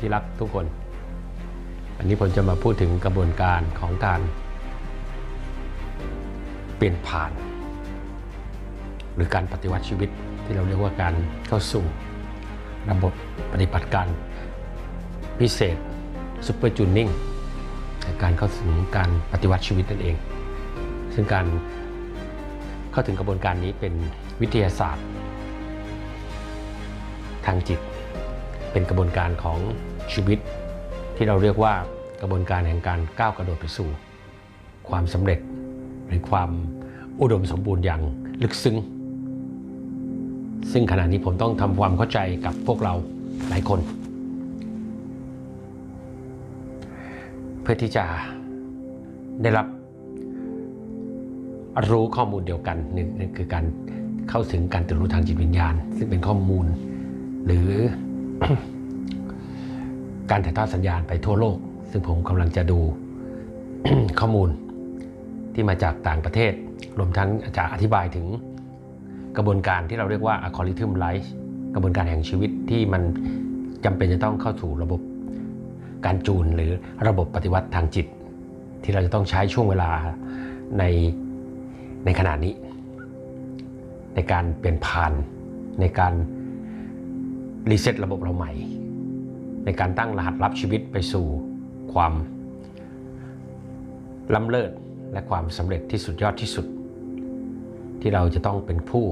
ที่รักทุกคน อันนี้ผมจะมาพูดถึงกระบวนการของการเปลี่ยนผ่าน หรือการปฏิวัติชีวิตที่เราเรียกว่าการเข้าสู่ระบบปฏิบัติการพิเศษซูเปอร์จูนิ่งการเข้าถึงการปฏิวัติชีวิตนั่นเอง ซึ่งการเข้าถึงกระบวนการนี้เป็นวิทยาศาสตร์ ทางจิต เป็นกระบวนการของชีวิต ที่เราเรียกว่ากระบวนการแห่งการก้าวกระโดดไปสู่ ความสำเร็จหรือความอุดมสมบูรณ์อย่างลึกซึ้ง ซึ่งขณะนี้ผมต้องทำความเข้าใจกับพวกเราหลายคน เพื่อที่จะได้รับรู้ข้อมูลเดียวกันนึ่นคือการเข้าถึงการตื่นรู้ทางจิตวิญญาณ ซึ่งเป็นข้อมูลหรือ การถ่ายทอดสัญญาณไปทั่วโลก ซึ่งผมกำลังจะดูข้อมูลที่มาจากต่างประเทศ รวมทั้งจะอธิบายถึงกระบวนการที่เราเรียกว่า algorithm life กระบวนการแห่งชีวิตที่มันจำเป็นจะต้องเข้าสู่ระบบการจูนหรือระบบปฏิวัติทางจิต ที่เราจะต้องใช้ช่วงเวลาในในขณะนี้ ในการเปลี่ยนผ่านในการ รีเซ็ตระบบเราใหม่ ในการตั้งรหัสลับชีวิตไปสู่ความล้ำเลิศและความสำเร็จที่สุดยอดที่สุด ที่เราจะต้องเป็นผู้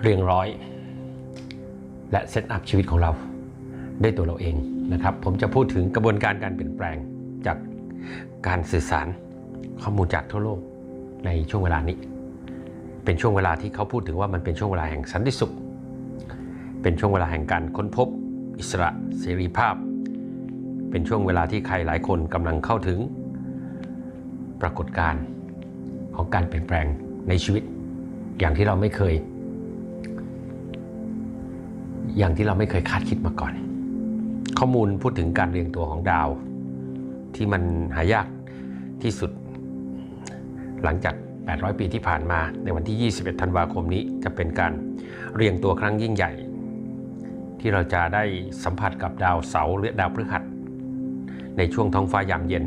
เรียงร้อย และเซตอัพชีวิตของเราได้ตัวเราเองนะครับ ผมจะพูดถึงกระบวนการการเปลี่ยนแปลงจากการสื่อสารข้อมูลจากทั่วโลกในช่วงเวลานี้ เป็นช่วงเวลาที่เขาพูดถึงว่ามันเป็นช่วงเวลาแห่งสันติสุข เป็นช่วงเวลาแห่งการค้นพบ อิสระเสรีภาพ เป็นช่วงเวลาที่ใครหลายคนกำลังเข้าถึง ปรากฏการณ์ของการเปลี่ยนแปลงในชีวิต อย่างที่เราไม่เคย อย่างที่เราไม่เคยคาดคิดมาก่อน ข้อมูลพูดถึงการเรียงตัวของดาว ที่มันหายากที่สุด หลังจาก 800 ปีที่ผ่านมาในวันที่ 21 ธันวาคมนี้จะเป็นการเรียงตัวครั้งยิ่งใหญ่ ที่เราจะได้สัมผัสกับดาวเสาร์หรือดาวพฤหัส ในช่วงท้องฟ้ายามเย็น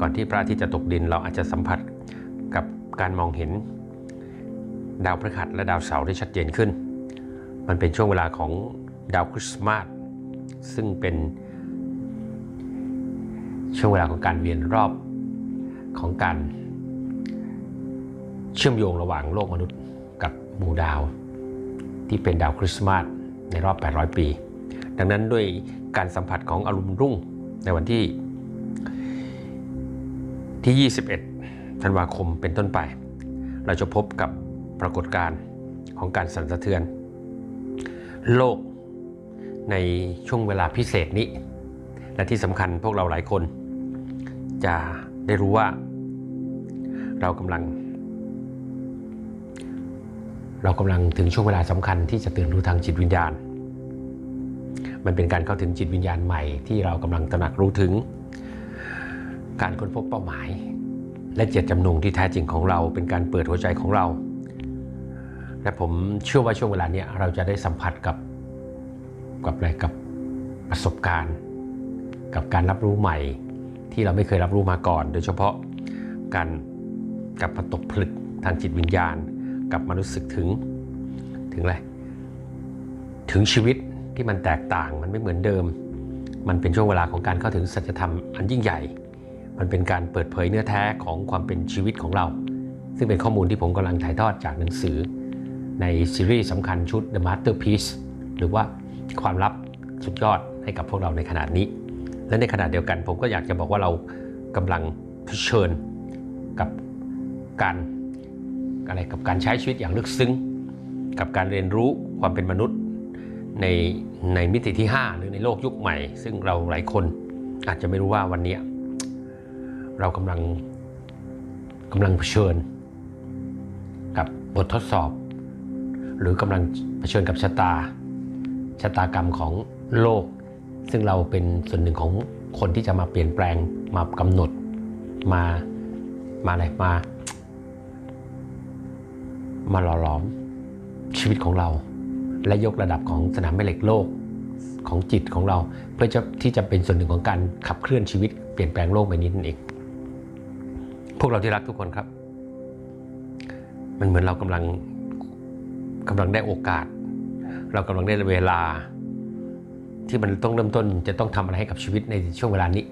ก่อนที่พระอาทิตย์จะตกดินเราอาจจะสัมผัสกับการมองเห็น ดาวพฤหัสและดาวเสาร์ได้ชัดเจนขึ้น มันเป็นช่วงเวลาของดาวคริสต์มาสซึ่งเป็นช่วงเวลาของการเวียนรอบของการเชื่อมโยงระหว่างโลกมนุษย์กับหมู่ดาว ที่เป็นดาวคริสต์มาส ในรอบ 800 ปี ดังนั้นด้วยการสัมผัสของอารมณ์รุ่งในวันที่ที่ 21 ธันวาคมเป็นต้นไป เราจะพบกับปรากฏการณ์ของการสั่นสะเทือน โลกในช่วงเวลาพิเศษนี้ และที่สำคัญพวกเราหลายคน จะได้รู้ว่าเรากำลัง เรากำลังถึงช่วงเวลาสำคัญที่จะตื่นรู้ทางจิตวิญญาณ มันเป็นการเข้าถึงจิตวิญญาณใหม่ที่เรากำลังตระหนักรู้ถึง การค้นพบเป้าหมาย และเจตจำนงที่แท้จริงของเราเป็นการเปิดหัวใจของเรา และผมเชื่อว่าช่วงเวลาเนี้ยเราจะได้สัมผัสกับกับอะไรกับประสบการณ์ กับการรับรู้ใหม่ ที่เราไม่เคยรับรู้มาก่อน โดยเฉพาะการกับประตกผลึกทางจิตวิญญาณ กับมารู้สึกถึงถึงอะไรถึงชีวิตที่มันแตกต่างมันไม่เหมือนเดิม มันเป็นช่วงเวลาของการเข้าถึงสัจธรรมอันยิ่งใหญ่ มันเป็นการเปิดเผยเนื้อแท้ของความเป็นชีวิตของเรา ซึ่งเป็นข้อมูลที่ผมกำลังถ่ายทอดจากหนังสือ ในซีรีส์สำคัญชุด The Masterpiece หรือว่าความลับสุดยอดให้กับพวกเราในขณะนี้ และในขณะเดียวกันผมก็อยากจะบอกว่าเรากำลังเผชิญกับการ อะไรกับการใช้ชีวิตอย่างลึกซึ้ง กับการเรียนรู้ความเป็นมนุษย์ในในมิติที่ 5 หรือในโลกยุคใหม่ ซึ่งเราหลายคนอาจจะไม่รู้ว่าวันนี้ เรากำลังกำลังเผชิญ กับบททดสอบ หรือกำลังเผชิญกับชะตาชะตากรรมของโลก ซึ่งเราเป็นส่วนหนึ่งของคนที่จะมาเปลี่ยนแปลงมากำหนดมามาอะไรมา มาหล่อหลอมชีวิตของเรา และยกระดับของสนามแม่เหล็กโลกของจิตของเรา เพื่อที่จะเป็นส่วนหนึ่งของการขับเคลื่อนชีวิตเปลี่ยนแปลงโลกใบนี้นั่นเอง พวกเราที่รักทุกคนครับ มันเหมือนเรากำลังกำลังได้โอกาส เรากำลังได้เวลา ที่มันต้องเริ่มต้นจะต้องทำอะไรให้กับชีวิตในช่วงเวลานี้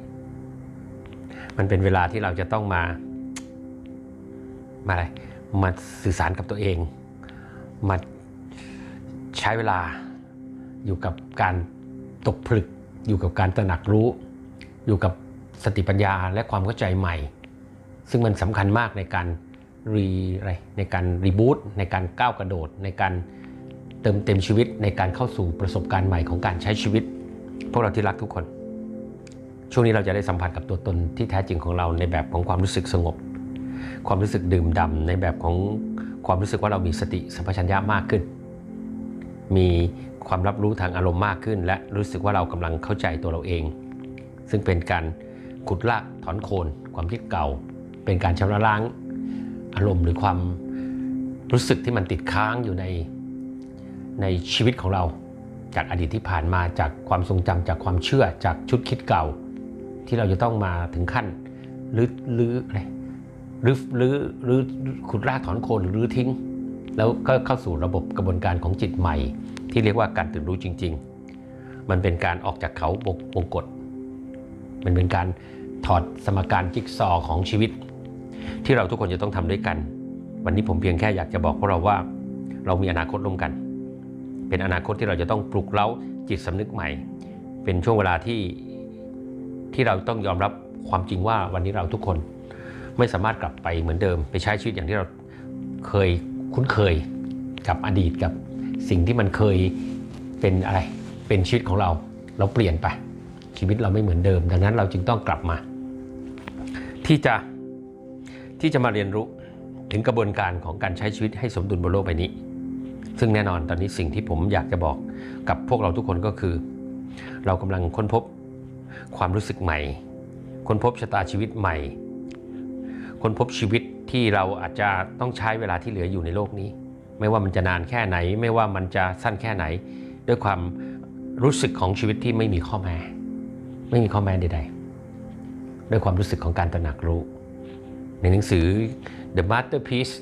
มันเป็นเวลาที่เราจะต้องมามาอะไร มาสื่อสารกับตัวเอง มาใช้เวลาอยู่กับการตกผลึก อยู่กับการตระหนักรู้ อยู่กับสติปัญญาและความเข้าใจใหม่ ซึ่งมันสำคัญมากในการรีอะไรในการรีบูตในการก้าวกระโดด ในการเติมเต็มชีวิตในการเข้าสู่ประสบการณ์ใหม่ของการใช้ชีวิต พวกเราที่รักทุกคน ช่วงนี้เราจะได้สัมผัสกับตัวตนที่แท้จริงของเราในแบบของความรู้สึกสงบ ความรู้สึกดื่มด่ำในแบบของความรู้สึกว่าเรามีสติสัมปชัญญะมากขึ้น มีความรับรู้ทางอารมณ์มากขึ้น และรู้สึกว่าเรากำลังเข้าใจตัวเราเอง ซึ่งเป็นการขุดลากถอนโคนความคิดเก่า เป็นการชำระล้างอารมณ์หรือความรู้สึกที่มันติดค้างอยู่ในในชีวิตของเรา จากอดีตที่ผ่านมาจากความทรงจำจากความเชื่อจากชุดคิดเก่า ที่เราจะต้องมาถึงขั้นหรือหรืออะไร หรือหรือหรือขุดรากถอนโคนหรือรื้อทิ้ง แล้วก็เข้าสู่ระบบกระบวนการของจิตใหม่ ที่เรียกว่าการตื่นรู้จริง ๆ มันเป็นการออกจากเขาบกวงกฏมันเป็นการถอดสมการจิ๊กซอว์ของชีวิต ที่เราทุกคนจะต้องทำด้วยกัน วันนี้ผมเพียงแค่อยากจะบอกพวกเราว่า เรามีอนาคตร่วมกัน เป็นอนาคตที่เราจะต้องปลุกเร้าจิตสำนึกใหม่ เป็นช่วงเวลาที่ที่เราต้องยอมรับความจริงว่าวันนี้เราทุกคน ไม่สามารถกลับไปเหมือนเดิม ไปใช้ชีวิตอย่างที่เราเคยคุ้นเคยกับอดีตกับสิ่งที่มันเคยเป็นอะไร เป็นชีวิตของเรา เราเปลี่ยนไป ชีวิตเราไม่เหมือนเดิม ดังนั้นเราจึงต้องกลับมา ที่จะที่จะมาเรียนรู้ถึงกระบวนการของการใช้ชีวิตให้สมดุลบนโลกใบนี้ ซึ่งแน่นอนตอนนี้สิ่งที่ผมอยากจะบอกกับพวกเราทุกคนก็คือ เรากำลังค้นพบความรู้สึกใหม่ ค้นพบชะตาชีวิตใหม่ ค้นพบชีวิตที่เราอาจจะต้องใช้เวลาที่เหลืออยู่ในโลกนี้ ไม่ว่ามันจะนานแค่ไหน ไม่ว่ามันจะสั้นแค่ไหน ด้วยความรู้สึกของชีวิตที่ไม่มีข้อแม้ ไม่มีข้อแม้ใดๆ ด้วยความรู้สึกของการตระหนักรู้ ในหนังสือ The Masterpiece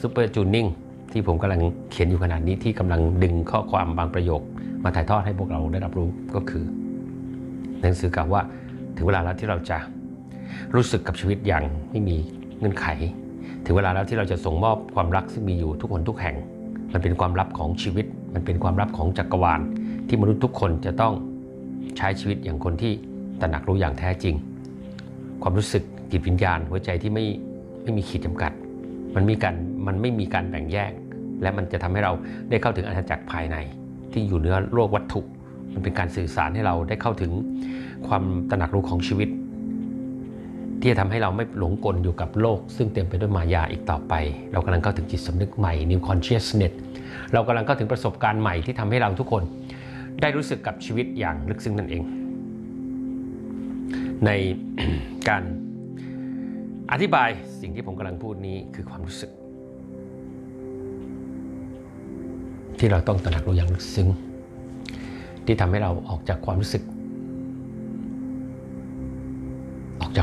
Super Tuning ที่ผมกำลังเขียนอยู่ขนาดนี้ที่กำลังดึงข้อความบางประโยค มาถ่ายทอดให้พวกเราได้รับรู้ก็คือ หนังสือกล่าวว่าถึงเวลาแล้วที่เราจะ รู้สึกกับชีวิตอย่างไม่มีเงื่อนไข ถึงเวลาแล้วที่เราจะส่งมอบความรักซึ่งมีอยู่ทุกคนทุกแห่ง มันเป็นความลับของชีวิต มันเป็นความลับของจักรวาล ที่มนุษย์ทุกคนจะต้องใช้ชีวิตอย่างคนที่ตระหนักรู้อย่างแท้จริง ความรู้สึกจิตวิญญาณ หัวใจที่ไม่ไม่มีขีดจำกัด มันมีการมันไม่มีการแบ่งแยก และมันจะทำให้เราได้เข้าถึงอาณาจักรภายใน ที่อยู่เหนือโลกวัตถุ มันเป็นการสื่อสารให้เราได้เข้าถึงความตระหนักรู้ของชีวิต ที่จะทำให้เราไม่หลงกลอยู่กับโลก ซึ่งเต็มไปด้วยมายาอีกต่อไป เรากำลังเข้าถึงจิตสำนึกใหม่ New Consciousness เรากำลังเข้าถึงประสบการณ์ใหม่ที่ทำให้เราทุกคน ได้รู้สึกกับชีวิตอย่างลึกซึ้งนั่นเอง ในการอธิบายสิ่งที่ผมกำลังพูดนี้คือความรู้สึก ที่เราต้องตระหนักรู้อย่างลึกซึ้งที่ทำให้เราออกจากความรู้สึก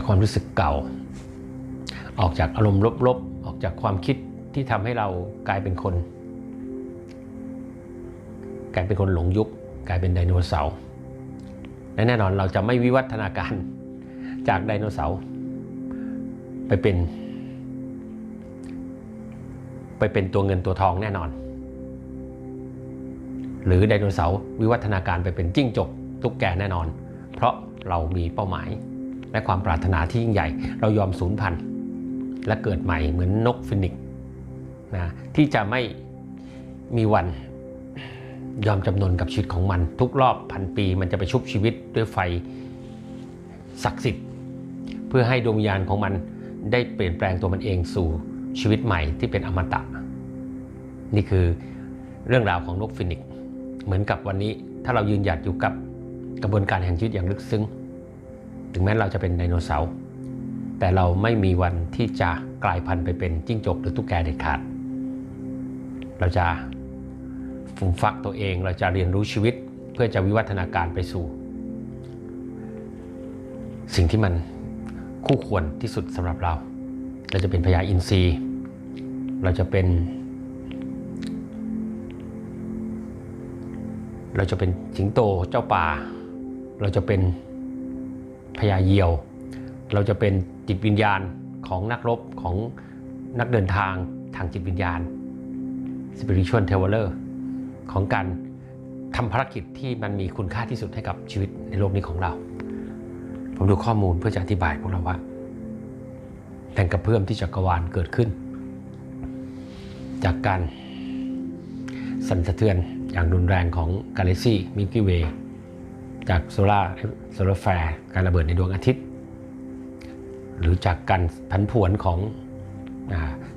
จากความรู้สึกเก่า ออกจากอารมณ์ลบๆ ออกจากความคิดที่ทำให้เรากลายเป็นคน กลายเป็นคนหลงยุค กลายเป็นไดโนเสาร์และแน่นอนเราจะไม่วิวัฒนาการจากไดโนเสาร์ไปเป็น ไปเป็นตัวเงินตัวทองแน่นอน หรือไดโนเสาร์วิวัฒนาการไปเป็นจิ้งจก ตุ๊กแกแน่นอน เพราะเรามีเป้าหมาย และความปรารถนาที่ยิ่งใหญ่ เรายอมสูญพันธุ์และเกิดใหม่เหมือนนกฟินิกซ์นะที่จะไม่มีวันยอมจำนนกับชีวิตของมัน ทุกรอบพันปีมันจะไปชุบชีวิตด้วยไฟศักดิ์สิทธิ์ เพื่อให้ดวงวิญญาณของมันได้เปลี่ยนแปลงตัวมันเองสู่ชีวิตใหม่ที่เป็นอมตะ นี่คือเรื่องราวของนกฟินิกซ์เหมือนกับวันนี้ถ้าเรายืนหยัดอยู่กับกระบวนการแห่งชีวิตอย่างลึกซึ้ง ถึงแม้เราจะเป็นไดโนเสาร์แต่เราไม่มีวันที่จะกลายพันธุ์ไปเป็นจิ้งจกหรือตุ๊กแกเด็ดขาด เราจะฟูมฟักตัวเองเราจะเรียนรู้ชีวิตเพื่อจะวิวัฒนาการไปสู่ สิ่งที่มันคู่ควรที่สุดสำหรับเรา เราจะเป็นพญาอินทรีย์ เราจะเป็น เราจะเป็นสิงโตเจ้าป่า เราจะเป็น พญาเยี่ยว เราจะเป็นจิตวิญญาณของนักรบของนักเดินทางทางจิตวิญญาณ spiritual traveler ของการทำภารกิจที่มันมีคุณค่าที่สุดให้กับชีวิตในโลกนี้ของเรา ผมดูข้อมูลเพื่อจะอธิบายพวกเราว่าแรงกระเพื่อมที่จักรวาลเกิดขึ้น จากการสั่นสะเทือนอย่างรุนแรงของกาแล็กซี่มิลกี้เวย์ จากโซลาร์โซลาร์แฟร์การระเบิดในดวงอาทิตย์ หรือจากการผันผวนของอ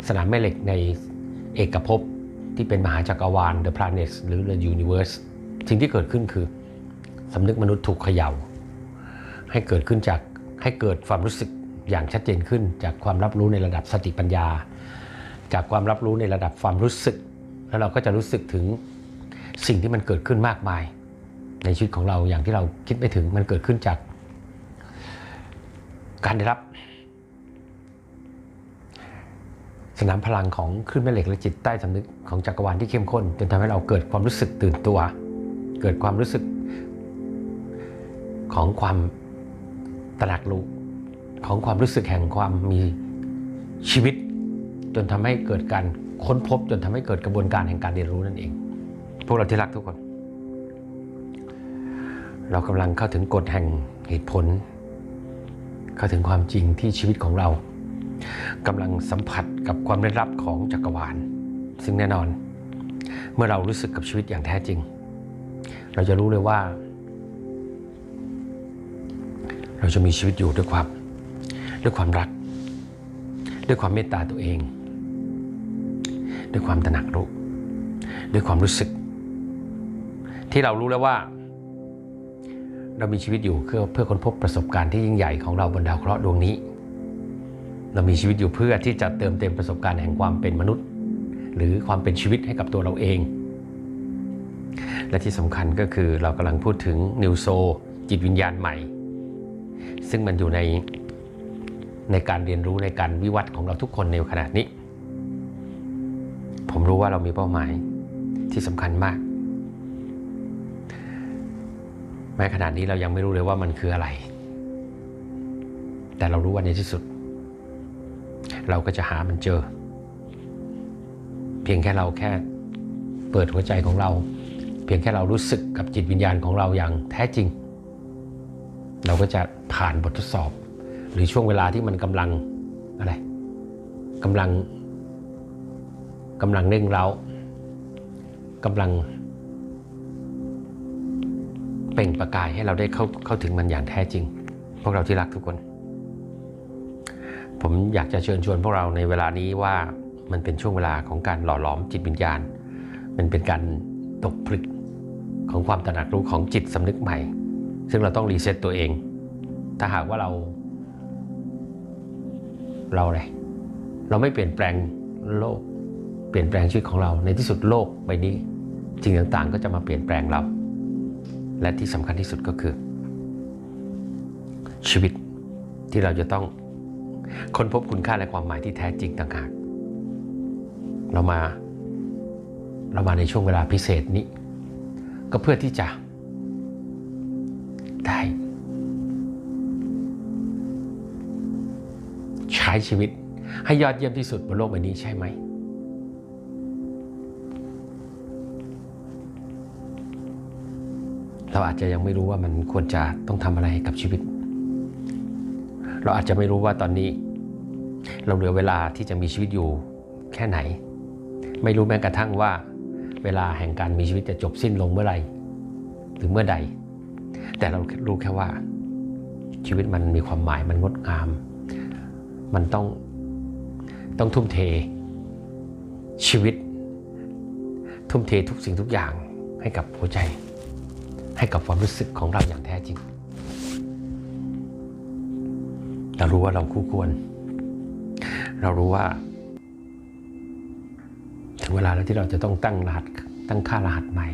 สนามแม่เหล็กในเอกภพที่เป็นมหาจักรวาล The Planets หรือ The Universe สิ่งที่เกิดขึ้นคือสำนึกมนุษย์ถูกเขย่า ให้เกิดขึ้นจากให้เกิดความรู้สึกอย่างชัดเจนขึ้น จากความรับรู้ในระดับสติปัญญา จากความรับรู้ในระดับความรู้สึก แล้วเราก็จะรู้สึกถึงสิ่งที่มันเกิดขึ้นมากมาย ในชีวิตของเราอย่างที่เราคิดไม่ถึงมันเกิดขึ้นจาก การได้รับ สนามพลังของคลื่นแม่เหล็กและจิตใต้สำนึกของจักรวาลที่เข้มข้นจนทำให้เราเกิดความรู้สึกตื่นตัว เกิดความรู้สึกของความตระหนักรู้ของความรู้สึกแห่งความมีชีวิต จนทำให้เกิดการค้นพบ จนทำให้เกิดกระบวนการแห่งการเรียนรู้นั่นเอง พวกเราที่รักทุกคน เรากำลังเข้าถึงกฎแห่งเหตุผล เข้าถึงความจริงที่ชีวิตของเรากำลังสัมผัสกับความได้รับของจักรวาล ซึ่งแน่นอน เมื่อเรารู้สึกกับชีวิตอย่างแท้จริง เราจะรู้เลยว่า เราจะมีชีวิตอยู่ด้วยความด้วยความรัก ด้วยความเมตตาตัวเอง ด้วยความตระหนักรู้ด้วยความรู้สึก ที่เรารู้แล้วว่า เรามีชีวิตอยู่เพื่อเพื่อค้นพบประสบการณ์ที่ยิ่งใหญ่ของเราบนดาวเคราะห์ดวงนี้ เรามีชีวิตอยู่เพื่อที่จะเติมเต็มประสบการณ์แห่งความเป็นมนุษย์ หรือความเป็นชีวิตให้กับตัวเราเอง และที่สำคัญก็คือเรากำลังพูดถึงนิวโซจิตวิญญาณใหม่ ซึ่งมันอยู่ในในการเรียนรู้ในการวิวัฒน์ของเราทุกคนในขณะนี้ ผมรู้ว่าเรามีเป้าหมายที่สำคัญมาก แม้ขนาดนี้เรายังไม่รู้เลยว่ามันคืออะไร แต่เรารู้ว่าในที่สุด เราก็จะหามันเจอ เพียงแค่เราแค่เปิดหัวใจของเรา เพียงแค่เรารู้สึกกับจิตวิญญาณของเราอย่างแท้จริง เราก็จะผ่านบททดสอบ หรือช่วงเวลาที่มันกำลังอะไรกำลังกำลังเร่งเร้ากำลัง เปล่งประกายให้เราได้เข้าเข้าถึงมันอย่างแท้จริง พวกเราที่รักทุกคน ผมอยากจะเชิญชวนพวกเราในเวลานี้ว่ามันเป็นช่วงเวลาของการหล่อหลอมจิตวิญญาณ มันเป็นการตกผลึกของความตระหนักรู้ของจิตสำนึกใหม่ ซึ่งเราต้องรีเซ็ตตัวเอง ถ้าหากว่าเรา เราอะไร เราไม่เปลี่ยนแปลงโลก เปลี่ยนแปลงชีวิตของเรา ในที่สุดโลกใบนี้สิ่งต่างๆ ก็จะมาเปลี่ยนแปลงเรา และที่สำคัญที่สุดก็คือ ชีวิตที่เราจะต้องค้นพบคุณค่าและความหมายที่แท้จริงต่างหาก เรามาเรามาในช่วงเวลาพิเศษนี้ ก็เพื่อที่จะได้ ใช้ชีวิตให้ยอดเยี่ยมที่สุดบนโลกใบนี้ใช่ไหม เราอาจจะยังไม่รู้ว่ามันควรจะต้องทำอะไรกับชีวิต เราอาจจะไม่รู้ว่าตอนนี้ เราเหลือเวลาที่จะมีชีวิตอยู่แค่ไหน ไม่รู้แม้กระทั่งว่า เวลาแห่งการมีชีวิตจะจบสิ้นลงเมื่อไหร่หรือเมื่อใด แต่เรารู้แค่ว่า ชีวิตมันมีความหมายมันงดงาม มันต้องต้องทุ่มเท ชีวิต ทุ่มเททุกสิ่งทุกอย่างให้กับหัวใจ ให้กับความรู้สึกของเราอย่างแท้จริง เรารู้ว่าเราคู่ควร เรารู้ว่า ถึงเวลาแล้วที่เราจะต้องตั้งรหัสตั้งค่ารหัสใหม่